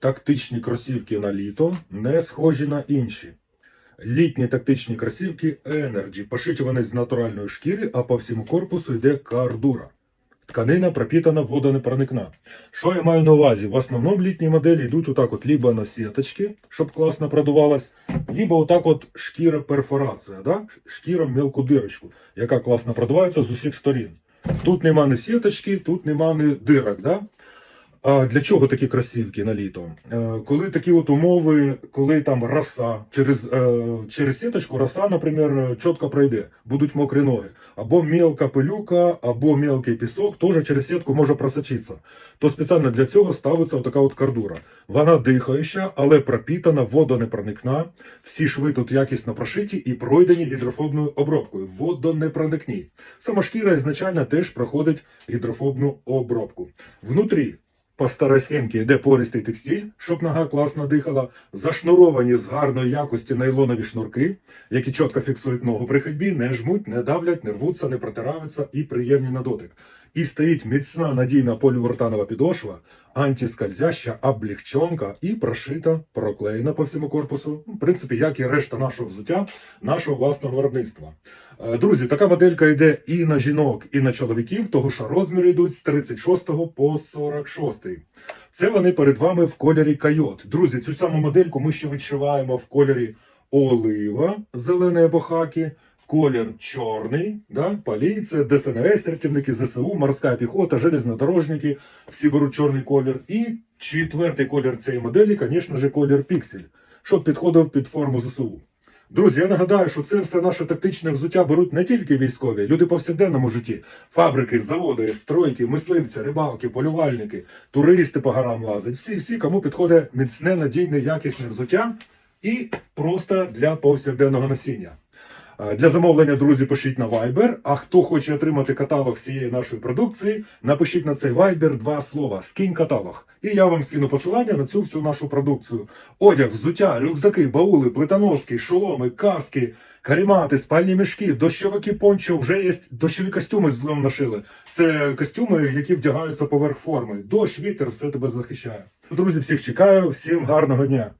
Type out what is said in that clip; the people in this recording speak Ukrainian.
Тактичні кросівки на літо не схожі на інші. Літні тактичні кросівки Energy. Пошиті вони з натуральної шкіри, а по всьому корпусу йде кардура. Тканина пропитана водонепроникна. Що я маю на увазі? В основному літні моделі йдуть отак от либо на сіточки, щоб класно продувалась, либо отак от шкіра перфорація, да? шкіра в мелку дирочку, яка класно продувається з усіх сторін. Тут нема ні сіточки, тут нема ні дирок. Да? А для чого такі кросівки на літо? Е, Коли такі от умови, коли там роса, через, е, через сіточку роса, наприклад, чітко пройде, будуть мокрі ноги. Або мелка пилюка, або мелкий пісок, теж через сітку може просочитися. То спеціально для цього ставиться отака от кардура. Вона дихаюча, але пропітана, водонепроникна. Всі шви тут якісно прошиті і пройдені гідрофобною обробкою. Водонепроникні. Сама шкіра ізначально теж проходить гідрофобну обробку. Внутрі по старосінки йде пористий текстиль, щоб нога класно дихала, зашнуровані з гарної якості нейлонові шнурки, які чітко фіксують ногу при ходьбі, не жмуть, не давлять, не рвуться, не протираються і приємні на дотик. І стоїть міцна надійна поліуретанова підошва, антискользяща облегчонка і прошита, проклеєна по всьому корпусу. В принципі, як і решта нашого взуття, нашого власного виробництва. Е, Друзі, така моделька йде і на жінок, і на чоловіків, того що розміри йдуть з 36 по 46. Це вони перед вами в кольорі койот. Друзі, цю саму модельку ми ще відшиваємо в кольорі олива, зеленої або хакі, колір чорний, да? поліція, ДСНС, рятівники ЗСУ, морська піхота, железнодорожники, всі беруть чорний колір. І четвертий колір цієї моделі, звісно ж, колір піксель, щоб підходив під форму ЗСУ. Друзі, я нагадаю, що це все наше тактичне взуття беруть не тільки військові, люди повсякденному житті. Фабрики, заводи, стройки, мисливці, рибалки, полювальники, туристи по горам лазять. Всі, всі, кому підходить міцне, надійне, якісне взуття і просто для повсякденного носіння. Для замовлення, друзі, пишіть на Viber. А хто хоче отримати каталог всієї нашої продукції, напишіть на цей Viber два слова скинь каталог. І я вам скину посилання на цю всю нашу продукцію. Одяг, взуття, рюкзаки, баули, плитоноски, шоломи, каски, карімати, спальні мішки, дощовики пончо, вже є дощові костюми з нашили. Це костюми, які вдягаються поверх форми. Дощ, вітер, все тебе захищає. Друзі, всіх чекаю, всім гарного дня!